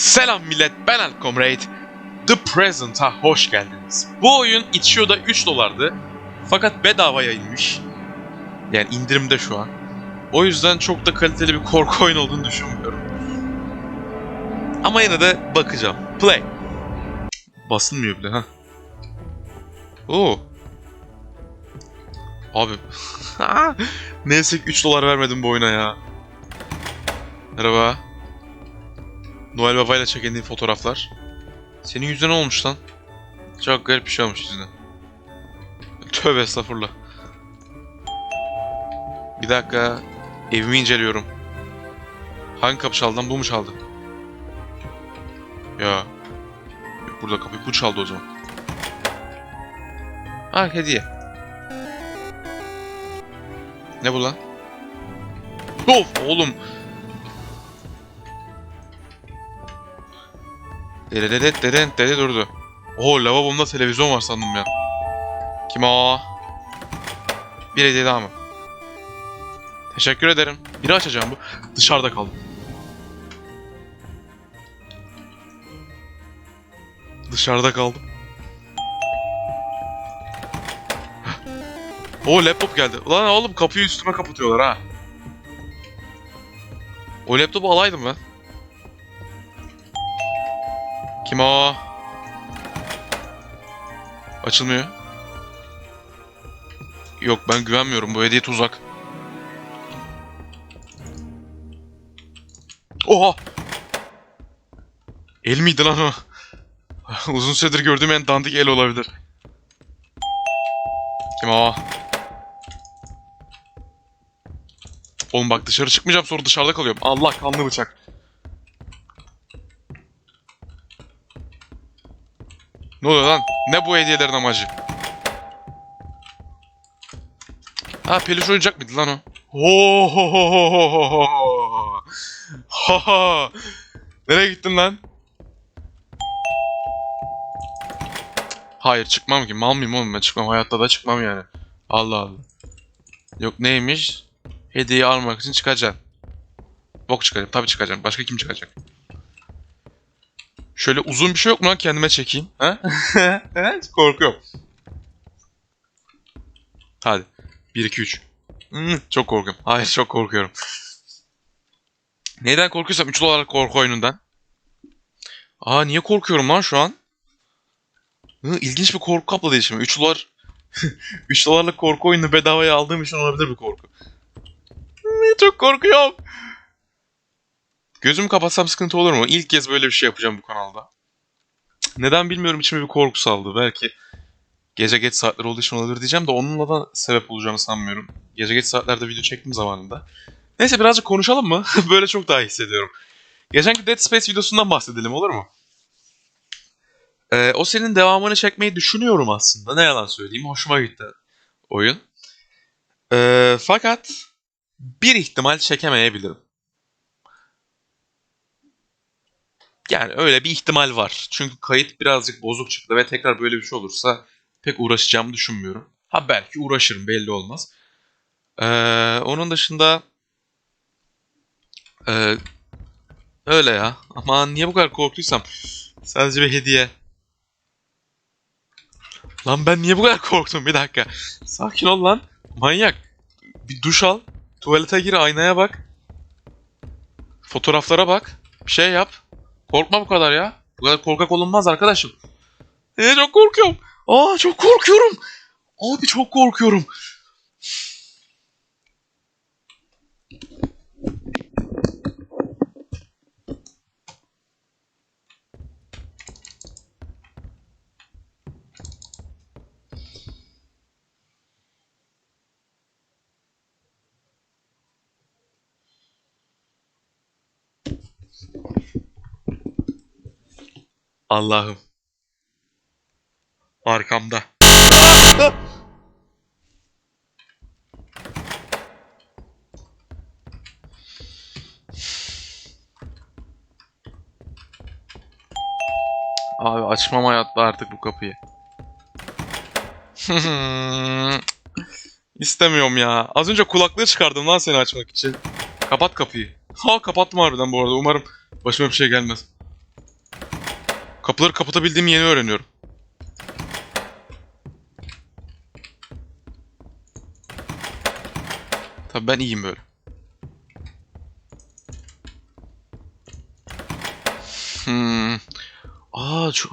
Selam millet ben Alcomrade. The Present'a hoş geldiniz. Bu oyun Itch.io'da 3 dolardı. Fakat bedava yayınmış. Yani indirimde şu an. O yüzden çok da kaliteli bir korku oyunu olduğunu düşünmüyorum. Ama yine de bakacağım. Play. Basılmıyor bile ha. Oo. Abi. Neyse ki 3 dolar vermedim bu oyuna ya. Merhaba. Noel Baba ile çekindiğin fotoğraflar. Senin yüzüne ne olmuş lan? Çok garip bir şey olmuş yüzüne. Tövbe estağfurullah. Bir dakika. Evimi inceliyorum. Hangi kapı çaldı? Bu mu çaldı? Ya. Burada kapıyı bu çaldı o zaman. Ha hediye. Ne bu lan? Of oğlum. Deredet deden dede durdu. Oo lavabomda televizyon var sandım ya. Kim o? Bir hediye daha mı? Teşekkür ederim. Biri açacağım bu. Dışarıda kaldım. Dışarıda kaldım. O laptop geldi. Ulan oğlum kapıyı üstüme kapatıyorlar ha. O laptopu alaydım ben. Kim o? Açılmıyor. Yok ben güvenmiyorum. Bu hediye tuzak. Oha! El miydi lan o? Uzun süredir gördüğüm en dandik el olabilir. Kim o? Oğlum bak dışarı çıkmayacağım sonra dışarıda kalıyorum. Allah kanlı bıçak. Ne oluyor lan? Ne bu hediyelerin amacı? Ha peluş oyuncak mıydı lan o? Ho ho ho ho ho ho ho ho. Ha. Nereye gittin lan? Hayır çıkmam ki. Mal mıyım oğlum ben çıkmam. Hayatta da çıkmam yani. Allah Allah. Yok neymiş? Hediye almak için çıkacaksın. Bok çıkacağım. Tabii çıkacağım. Başka kim çıkacak? Şöyle uzun bir şey yok mu lan kendime çekeyim? Ha? Korkuyorum. Hadi. 1 2 3. Hmm, çok korkuyorum. Hayır çok korkuyorum. Neyden korkuyorsam 3 dolarlık korku oyunundan. Aa niye korkuyorum lan şu an? Hı, ilginç bir korku kapladı içime. 3 dolar 3 dolarlık korku oyunu bedavaya aldığım için olabilir bir korku. Hmm, Çok korkuyorum. Gözümü kapatsam sıkıntı olur mu? İlk kez böyle bir şey yapacağım bu kanalda. Neden bilmiyorum içime bir korku saldı. Belki gece geç saatler olduğu için olabilir diyeceğim de onunla da sebep olacağını sanmıyorum. Gece geç saatlerde video çektim zamanında. Neyse birazcık konuşalım mı? böyle çok daha hissediyorum. Geçenki Dead Space videosundan bahsedelim olur mu? Ee, o senin devamını çekmeyi düşünüyorum aslında. Ne yalan söyleyeyim. Hoşuma gitti oyun. Ee, fakat bir ihtimal çekemeyebilirim. Yani öyle bir ihtimal var. Çünkü kayıt birazcık bozuk çıktı ve tekrar böyle bir şey olursa pek uğraşacağımı düşünmüyorum. Ha belki uğraşırım belli olmaz. Ee, onun dışında ee, öyle ya. Ama niye bu kadar korktuysam sadece bir hediye. Lan ben niye bu kadar korktum? Bir dakika. Sakin ol lan. Manyak. Bir duş al. Tuvalete gir aynaya bak. Fotoğraflara bak. Bir şey yap. Korkma bu kadar ya. Bu kadar korkak olunmaz arkadaşım. Ee, çok korkuyorum. Aa çok korkuyorum. Abi çok korkuyorum. Allah'ım. Arkamda. Abi açmam hayatta artık bu kapıyı. İstemiyorum ya. Az önce kulaklığı çıkardım lan seni açmak için. Kapat kapıyı. Ha kapattım harbiden bu arada. Umarım başıma bir şey gelmez. Kapıları kapatabildiğimi yeni öğreniyorum. Tabii ben iyiyim böyle. Hmm. Aa şu...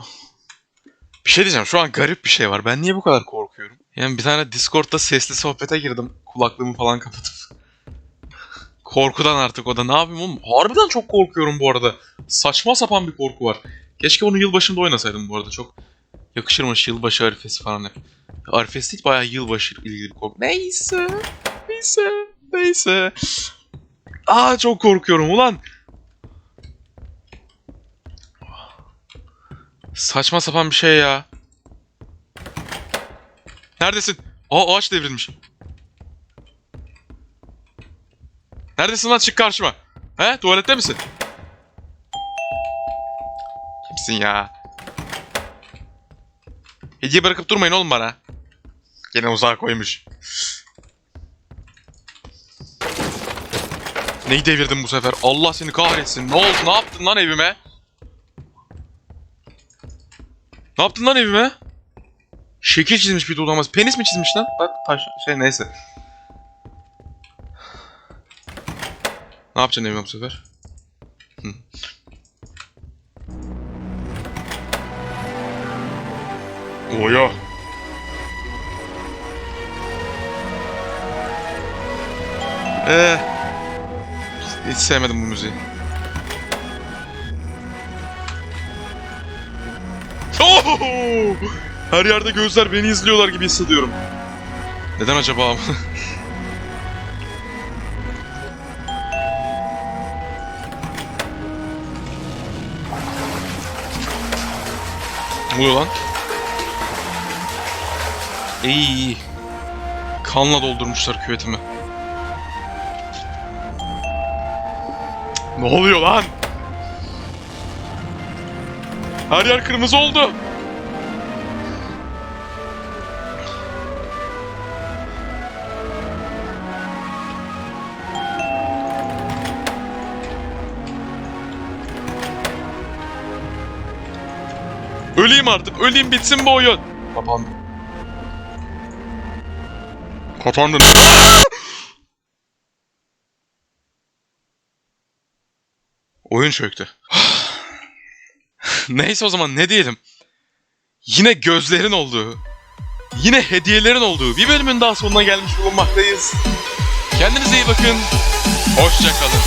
Bir şey diyeceğim. Şu an garip bir şey var. Ben niye bu kadar korkuyorum? Yani bir tane Discord'da sesli sohbete girdim. Kulaklığımı falan kapatıp. Korkudan artık o da. Ne yapayım oğlum? Harbiden çok korkuyorum bu arada. Saçma sapan bir korku var. Keşke onu yılbaşında oynasaydım bu arada. Çok yakışırmış yılbaşı arifesi falan hep. Arifesi değil bayağı yılbaşı ilgili bir korku. Neyse. Neyse. Neyse. Aa çok korkuyorum ulan. Saçma sapan bir şey ya. Neredesin? Aa ağaç devrilmiş. Neredesin lan çık karşıma. He tuvalette misin? Kimsin ya? Hediye bırakıp durmayın oğlum bana. Gene uzağa koymuş. Neyi devirdin bu sefer? Allah seni kahretsin. Ne oldu? Ne yaptın lan evime? Ne yaptın lan evime? Şekil çizmiş bir de utanmaz. Penis mi çizmiş lan? Bak taş şey neyse. Ne yapacaksın evime bu sefer? Hı. Oya. Ee, hiç sevmedim bu müziği. Ohoho! Her yerde gözler beni izliyorlar gibi hissediyorum. Neden acaba? ne oluyor lan? İyi. Kanla doldurmuşlar küvetimi. Ne oluyor lan? Her yer kırmızı oldu. Öleyim artık. Öleyim bitsin bu oyun. Kapandı. Kapandın. Oyun çöktü. Neyse o zaman ne diyelim. Yine gözlerin olduğu, yine hediyelerin olduğu bir bölümün daha sonuna gelmiş bulunmaktayız. Kendinize iyi bakın. Hoşçakalın.